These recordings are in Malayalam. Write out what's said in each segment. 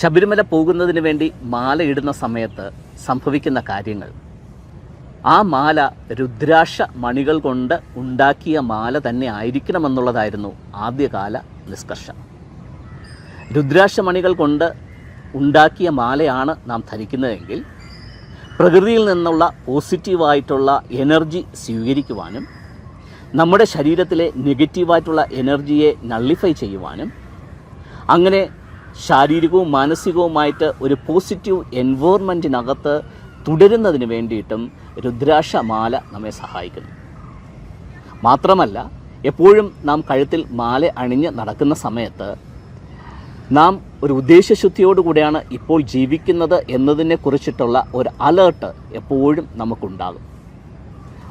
ശബരിമല പോകുന്നതിന് വേണ്ടി മാല ഇടുന്ന സമയത്ത് സംഭവിക്കുന്ന കാര്യങ്ങൾ. ആ മാല രുദ്രാക്ഷ മണികൾ കൊണ്ട് ഉണ്ടാക്കിയ മാല തന്നെ ആയിരിക്കണമെന്നുള്ളതായിരുന്നു ആദ്യകാല നിഷ്കർഷം. രുദ്രാക്ഷ മണികൾ കൊണ്ട് ഉണ്ടാക്കിയ മാലയാണ് നാം ധരിക്കുന്നതെങ്കിൽ പ്രകൃതിയിൽ നിന്നുള്ള പോസിറ്റീവായിട്ടുള്ള എനർജി സ്വീകരിക്കുവാനും നമ്മുടെ ശരീരത്തിലെ നെഗറ്റീവായിട്ടുള്ള എനർജിയെ നള്ളിഫൈ ചെയ്യുവാനും അങ്ങനെ ശാരീരികവും മാനസികവുമായിട്ട് ഒരു പോസിറ്റീവ് എൻവോൺമെന്റിനകത്ത് തുടരുന്നതിന് വേണ്ടിയിട്ടും രുദ്രാക്ഷമാല നമ്മെ സഹായിക്കുന്നു. മാത്രമല്ല എപ്പോഴും നാം കഴുത്തിൽ മാല അണിഞ്ഞ് നടക്കുന്ന സമയത്ത് നാം ഒരു ഉദ്ദേശശുദ്ധിയോടുകൂടിയാണ് ഇപ്പോൾ ജീവിക്കുന്നത് എന്നതിനെ കുറിച്ചിട്ടുള്ള ഒരു അലേർട്ട് എപ്പോഴും നമുക്കുണ്ടാകും.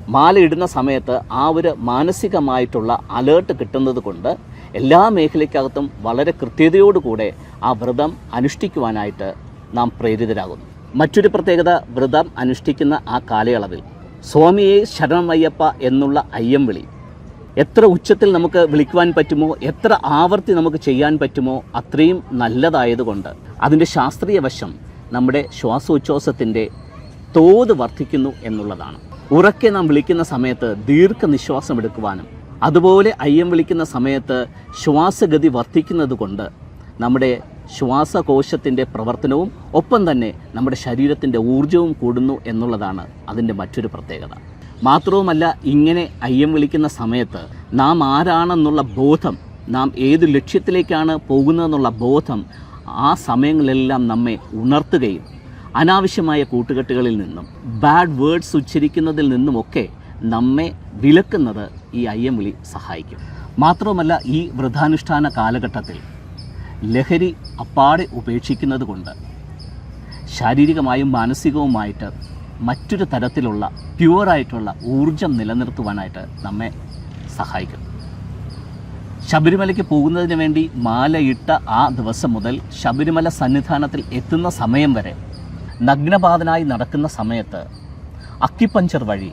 മാല ഇടുന്ന സമയത്ത് ആ ഒരു മാനസികമായിട്ടുള്ള അലേർട്ട് കിട്ടുന്നത് കൊണ്ട് എല്ലാ മേഖലയ്ക്കകത്തും വളരെ കൃത്യതയോടുകൂടെ ആ വ്രതം അനുഷ്ഠിക്കുവാനായിട്ട് നാം പ്രേരിതരാകുന്നു. മറ്റൊരു പ്രത്യേകത വ്രതം അനുഷ്ഠിക്കുന്ന ആ കാലയളവിൽ സ്വാമിയെ ശരണമയ്യപ്പ എന്നുള്ള അയ്യം വിളി എത്ര ഉച്ചത്തിൽ നമുക്ക് വിളിക്കുവാൻ പറ്റുമോ എത്ര ആവർത്തി നമുക്ക് ചെയ്യാൻ പറ്റുമോ അത്രയും നല്ലതായതുകൊണ്ട് അതിന്റെ ശാസ്ത്രീയ വശം നമ്മുടെ ശ്വാസോച്ഛ്വാസത്തിന്റെ തോത് വർദ്ധിക്കുന്നു എന്നുള്ളതാണ്. ഉറക്കെ നാം വിളിക്കുന്ന സമയത്ത് ദീർഘനിശ്വാസം എടുക്കുവാനും അതുപോലെ അയ്യം വിളിക്കുന്ന സമയത്ത് ശ്വാസഗതി വർദ്ധിക്കുന്നത് കൊണ്ട് നമ്മുടെ ശ്വാസകോശത്തിന്റെ പ്രവർത്തനവും ഒപ്പം തന്നെ നമ്മുടെ ശരീരത്തിന്റെ ഊർജവും കൂടുന്നു എന്നുള്ളതാണ് അതിന്റെ മറ്റൊരു പ്രത്യേകത. മാത്രവുമല്ല ഇങ്ങനെ അയ്യം വിളിക്കുന്ന സമയത്ത് നാം ആരാണെന്നുള്ള ബോധം നാം ഏത് ലക്ഷ്യത്തിലേക്കാണ് പോകുന്നതെന്നുള്ള ബോധം ആ സമയങ്ങളിലെല്ലാം നമ്മെ ഉണർത്തുകയും അനാവശ്യമായ കൂട്ടുകെട്ടുകളിൽ നിന്നും ബാഡ് വേർഡ്സ് ഉച്ചരിക്കുന്നതിൽ നിന്നുമൊക്കെ നമ്മെ വിലക്കുന്നത് ഈ അയ്യം വിളി സഹായിക്കും. മാത്രവുമല്ല ഈ വ്രതാനുഷ്ഠാന കാലഘട്ടത്തിൽ ലഹരി അപ്പാടെ ഉപേക്ഷിക്കുന്നത് കൊണ്ട് ശാരീരികമായും മാനസികവുമായിട്ട് മറ്റൊരു തരത്തിലുള്ള പ്യുവറായിട്ടുള്ള ഊർജം നിലനിർത്തുവാനായിട്ട് നമ്മെ സഹായിക്കും. ശബരിമലയ്ക്ക് പോകുന്നതിന് വേണ്ടി മാലയിട്ട ആ ദിവസം മുതൽ ശബരിമല സന്നിധാനത്തിൽ എത്തുന്ന സമയം വരെ നഗ്നപാതനായി നടക്കുന്ന സമയത്ത് അക്കിപ്പഞ്ചർ വഴി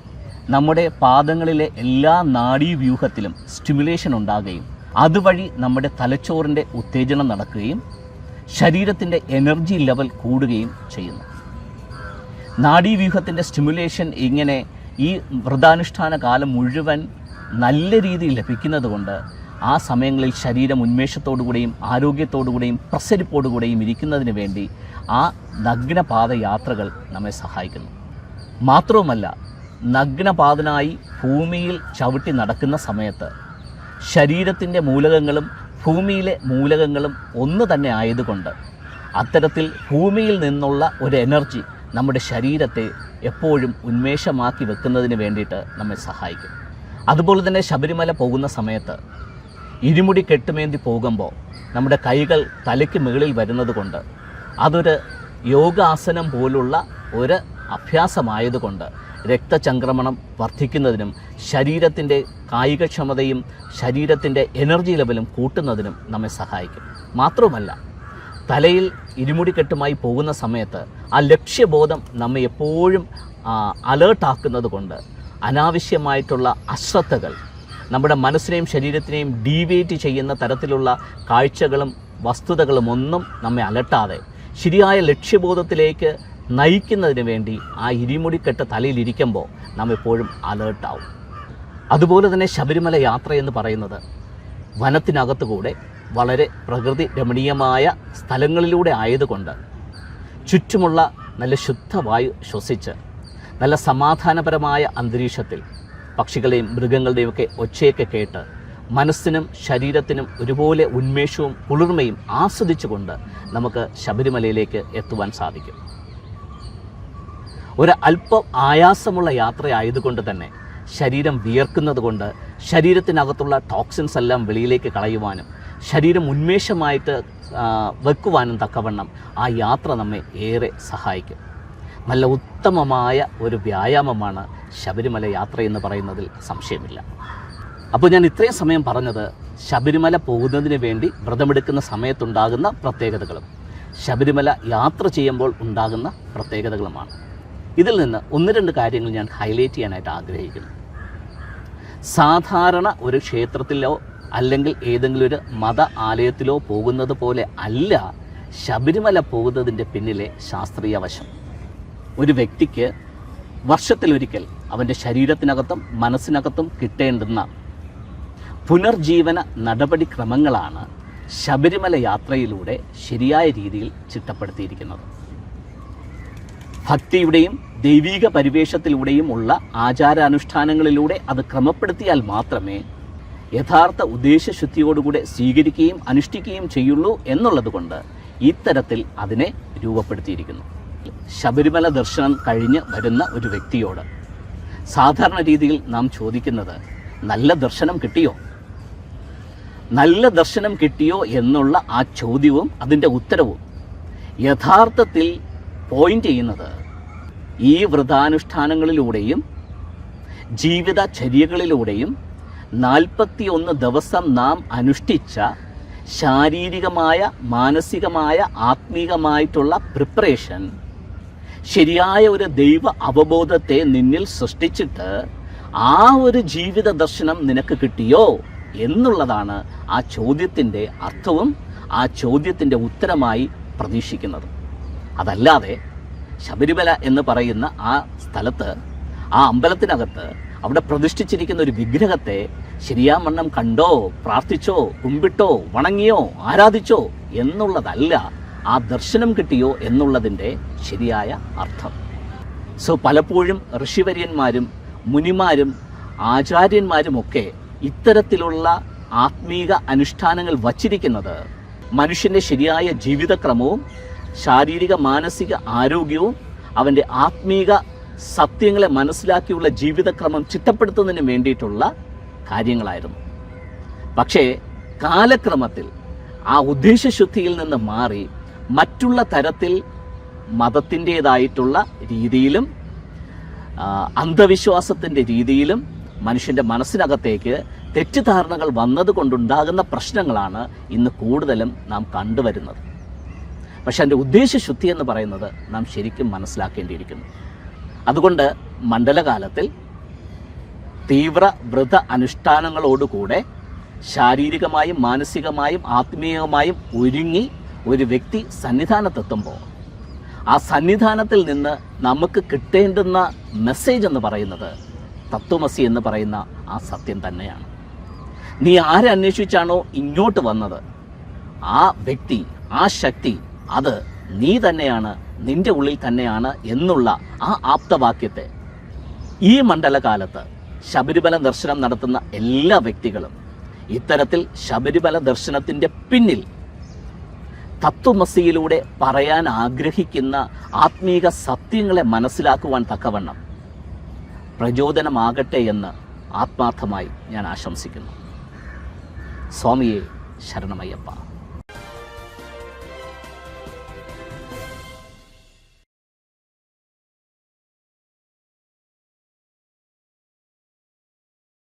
നമ്മുടെ പാദങ്ങളിലെ എല്ലാ നാഡീവ്യൂഹത്തിലും സ്റ്റിമുലേഷൻ ഉണ്ടാകുകയും അതുവഴി നമ്മുടെ തലച്ചോറിന്റെ ഉത്തേജനം നടക്കുകയും ശരീരത്തിന്റെ എനർജി ലെവൽ കൂടുകയും ചെയ്യുന്നു. നാഡീവ്യൂഹത്തിന്റെ സ്റ്റിമുലേഷൻ ഇങ്ങനെ ഈ വ്രതാനുഷ്ഠാന കാലം മുഴുവൻ നല്ല രീതിയിൽ ലഭിക്കുന്നതുകൊണ്ട് ആ സമയങ്ങളിൽ ശരീരം ഉന്മേഷത്തോടുകൂടിയും ആരോഗ്യത്തോടുകൂടിയും പ്രസരിപ്പോടുകൂടിയും ഇരിക്കുന്നതിന് വേണ്ടി ആ നഗ്നപാത യാത്രകൾ നമ്മെ സഹായിക്കുന്നു. മാത്രവുമല്ല നഗ്നപാതനായി ഭൂമിയിൽ ചവിട്ടി നടക്കുന്ന സമയത്ത് ശരീരത്തിന്റെ മൂലകങ്ങളും ഭൂമിയിലെ മൂലകങ്ങളും ഒന്ന് തന്നെ ആയതുകൊണ്ട് അത്തരത്തിൽ ഭൂമിയിൽ നിന്നുള്ള ഒരു എനർജി നമ്മുടെ ശരീരത്തെ എപ്പോഴും ഉന്മേഷമാക്കി വെക്കുന്നതിന് വേണ്ടിയിട്ട് നമ്മെ സഹായിക്കും. അതുപോലെ തന്നെ ശബരിമല പോകുന്ന സമയത്ത് ഇരുമുടി കെട്ടുമേന്തി പോകുമ്പോൾ നമ്മുടെ കൈകൾ തലയ്ക്ക് മുകളിൽ വരുന്നത് കൊണ്ട് അതൊരു യോഗാസനം പോലുള്ള ഒരു അഭ്യാസമായതുകൊണ്ട് രക്തചംക്രമണം വർദ്ധിക്കുന്നതിനും ശരീരത്തിന്റെ കായികക്ഷമതയും ശരീരത്തിന്റെ എനർജി ലെവലും കൂട്ടുന്നതിനും നമ്മെ സഹായിക്കും. മാത്രവുമല്ല തലയിൽ ഇരുമുടിക്കെട്ടുമായി പോകുന്ന സമയത്ത് ആ ലക്ഷ്യബോധം നമ്മെ എപ്പോഴും അലേർട്ടാക്കുന്നത് കൊണ്ട് അനാവശ്യമായിട്ടുള്ള അശ്രദ്ധകൾ നമ്മുടെ മനസ്സിനെയും ശരീരത്തിനെയും ഡീവേറ്റ് ചെയ്യുന്ന തരത്തിലുള്ള കാഴ്ചകളും വസ്തുതകളും ഒന്നും നമ്മെ അലട്ടാതെ ശരിയായ ലക്ഷ്യബോധത്തിലേക്ക് നയിക്കുന്നതിന് വേണ്ടി ആ ഇരിമുടിക്കെട്ട് തലയിലിരിക്കുമ്പോൾ നാം എപ്പോഴും അലേർട്ടാവും. അതുപോലെ തന്നെ ശബരിമല യാത്ര എന്ന് പറയുന്നത് വനത്തിനകത്തുകൂടെ വളരെ പ്രകൃതി രമണീയമായ സ്ഥലങ്ങളിലൂടെ ആയതുകൊണ്ട് ചുറ്റുമുള്ള നല്ല ശുദ്ധവായു ശ്വസിച്ച് നല്ല സമാധാനപരമായ അന്തരീക്ഷത്തിൽ പക്ഷികളെയും മൃഗങ്ങളുടെയും ഒക്കെ ഒച്ചയൊക്കെ കേട്ട് മനസ്സിനും ശരീരത്തിനും ഒരുപോലെ ഉന്മേഷവും കുളിർമയും ആസ്വദിച്ചുകൊണ്ട് നമുക്ക് ശബരിമലയിലേക്ക് എത്തുവാൻ സാധിക്കും. ഒരു അല്പം ആയാസമുള്ള യാത്രയായതുകൊണ്ട് തന്നെ ശരീരം വിയർക്കുന്നത് കൊണ്ട് ശരീരത്തിനകത്തുള്ള ടോക്സിൻസ് എല്ലാം വെളിയിലേക്ക് കളയുവാനും ശരീരം ഉന്മേഷമായിട്ട് വെക്കുവാനും തക്കവണ്ണം ആ യാത്ര നമ്മെ ഏറെ സഹായിക്കും. നല്ല ഉത്തമമായ ഒരു വ്യായാമമാണ് ശബരിമല യാത്ര എന്ന് പറയുന്നതിൽ സംശയമില്ല. അപ്പോൾ ഞാൻ ഇത്രയും സമയം പറഞ്ഞത് ശബരിമല പോകുന്നതിന് വേണ്ടി വ്രതമെടുക്കുന്ന സമയത്തുണ്ടാകുന്ന പ്രത്യേകതകളും ശബരിമല യാത്ര ചെയ്യുമ്പോൾ ഉണ്ടാകുന്ന പ്രത്യേകതകളുമാണ്. ഇതിൽ നിന്ന് ഒന്ന് രണ്ട് കാര്യങ്ങൾ ഞാൻ ഹൈലൈറ്റ് ചെയ്യാനായിട്ട് ആഗ്രഹിക്കുന്നു. സാധാരണ ഒരു ക്ഷേത്രത്തിലോ അല്ലെങ്കിൽ ഏതെങ്കിലും ഒരു മത ആലയത്തിലോ പോകുന്നത് പോലെ അല്ല ശബരിമല പോകുന്നതിന്റെ പിന്നിലെ ശാസ്ത്രീയ വശം. ഒരു വ്യക്തിക്ക് വർഷത്തിലൊരിക്കൽ അവന്റെ ശരീരത്തിനകത്തും മനസ്സിനകത്തും കിട്ടേണ്ടുന്ന പുനർജീവന നടപടിക്രമങ്ങളാണ് ശബരിമല യാത്രയിലൂടെ ശരിയായ രീതിയിൽ ചിട്ടപ്പെടുത്തിയിരിക്കുന്നത്. ഭക്തിയുടെയും ദൈവിക പരിവേഷത്തിലൂടെയും ഉള്ള ആചാരാനുഷ്ഠാനങ്ങളിലൂടെ അത് ക്രമപ്പെടുത്തിയാൽ മാത്രമേ യഥാർത്ഥ ഉദ്ദേശശുദ്ധിയോടുകൂടെ സ്വീകരിക്കുകയും അനുഷ്ഠിക്കുകയും ചെയ്യുള്ളൂ എന്നുള്ളതുകൊണ്ട് ഇത്തരത്തിൽ അതിനെ രൂപപ്പെടുത്തിയിരിക്കുന്നു. ശബരിമല ദർശനം കഴിഞ്ഞ് വരുന്ന ഒരു വ്യക്തിയോട് സാധാരണ രീതിയിൽ നാം ചോദിക്കുന്നത് നല്ല ദർശനം കിട്ടിയോ? നല്ല ദർശനം കിട്ടിയോ? എന്നുള്ള ആ ചോദ്യവും അതിന്റെ ഉത്തരവും യഥാർത്ഥത്തിൽ പോയിന്റ് ചെയ്യുന്നത് ഈ വ്രതാനുഷ്ഠാനങ്ങളിലൂടെയും ജീവിതചര്യകളിലൂടെയും നാൽപ്പത്തിയൊന്ന് ദിവസം നാം അനുഷ്ഠിച്ച ശാരീരികമായ മാനസികമായ ആത്മീകമായിട്ടുള്ള പ്രിപ്പറേഷൻ ശരിയായ ഒരു ദൈവ അവബോധത്തെ നിന്നിൽ സൃഷ്ടിച്ചിട്ട് ആ ഒരു ജീവിത ദർശനം നിനക്ക് കിട്ടിയോ എന്നുള്ളതാണ് ആ ചോദ്യത്തിന്റെ അർത്ഥവും ആ ചോദ്യത്തിന്റെ ഉത്തരമായി പ്രതീക്ഷിക്കുന്നത്. അതല്ലാതെ ശബരിമല എന്ന് പറയുന്ന ആ സ്ഥലത്ത് ആ അമ്പലത്തിനകത്ത് അവിടെ പ്രതിഷ്ഠിച്ചിരിക്കുന്ന ഒരു വിഗ്രഹത്തെ ശരിയാമണ്ണം കണ്ടോ പ്രാർത്ഥിച്ചോ കുമ്പിട്ടോ വണങ്ങിയോ ആരാധിച്ചോ എന്നുള്ളതല്ല ആ ദർശനം കിട്ടിയോ എന്നുള്ളതിന്റെ ശരിയായ അർത്ഥം. സോ പലപ്പോഴും ഋഷിവര്യന്മാരും മുനിമാരും ആചാര്യന്മാരും ഒക്കെ ഇത്തരത്തിലുള്ള ആത്മീക അനുഷ്ഠാനങ്ങൾ വച്ചിരിക്കുന്നത് മനുഷ്യന്റെ ശരിയായ ജീവിതക്രമവും ശാരീരിക മാനസിക ആരോഗ്യവും അവന്റെ ആത്മീക സത്യങ്ങളെ മനസ്സിലാക്കിയുള്ള ജീവിതക്രമം ചിട്ടപ്പെടുത്തുന്നതിന് വേണ്ടിയിട്ടുള്ള കാര്യങ്ങളായിരുന്നു. പക്ഷേ കാലക്രമത്തിൽ ആ ഉദ്ദേശശുദ്ധിയിൽ നിന്ന് മാറി മറ്റുള്ള തരത്തിൽ മതത്തിന്റേതായിട്ടുള്ള രീതിയിലും അന്ധവിശ്വാസത്തിന്റെ രീതിയിലും മനുഷ്യന്റെ മനസ്സിനകത്തേക്ക് തെറ്റിദ്ധാരണകൾ വന്നതുകൊണ്ടുണ്ടാകുന്ന പ്രശ്നങ്ങളാണ് ഇന്ന് കൂടുതലും നാം കണ്ടുവരുന്നത്. പക്ഷെ അതിന്റെ ഉദ്ദേശശുദ്ധി എന്ന് പറയുന്നത് നാം ശരിക്കും മനസ്സിലാക്കേണ്ടിയിരിക്കുന്നു. അതുകൊണ്ട് മണ്ഡലകാലത്തിൽ തീവ്ര വ്രത അനുഷ്ഠാനങ്ങളോടുകൂടെ ശാരീരികമായും മാനസികമായും ആത്മീയമായും ഒരുങ്ങി ഒരു വ്യക്തി സന്നിധാനത്തെത്തുമ്പോൾ ആ സന്നിധാനത്തിൽ നിന്ന് നമുക്ക് കിട്ടേണ്ടുന്ന മെസ്സേജ് എന്ന് പറയുന്നത് തത്വമസി എന്ന് പറയുന്ന ആ സത്യം തന്നെയാണ്. നീ ആരന്വേഷിച്ചാണോ ഇങ്ങോട്ട് വന്നത്? ആ വ്യക്തി ആ ശക്തി അത് നീ തന്നെയാണ് നിന്റെ ഉള്ളിൽ തന്നെയാണ് എന്നുള്ള ആ ആപ്തവാക്യത്തെ. ഈ മണ്ഡലകാലത്ത് ശബരിമല ദർശനം നടത്തുന്ന എല്ലാ വ്യക്തികളും ഇത്തരത്തിൽ ശബരിമല ദർശനത്തിന്റെ പിന്നിൽ തത്വമസിയിലൂടെ പറയാൻ ആഗ്രഹിക്കുന്ന ആത്മീക സത്യങ്ങളെ മനസ്സിലാക്കുവാൻ തക്കവണ്ണം പ്രചോദനമാകട്ടെ എന്ന് ആത്മാർത്ഥമായി ഞാൻ ആശംസിക്കുന്നു. സ്വാമിയെ ശരണമയ്യപ്പ.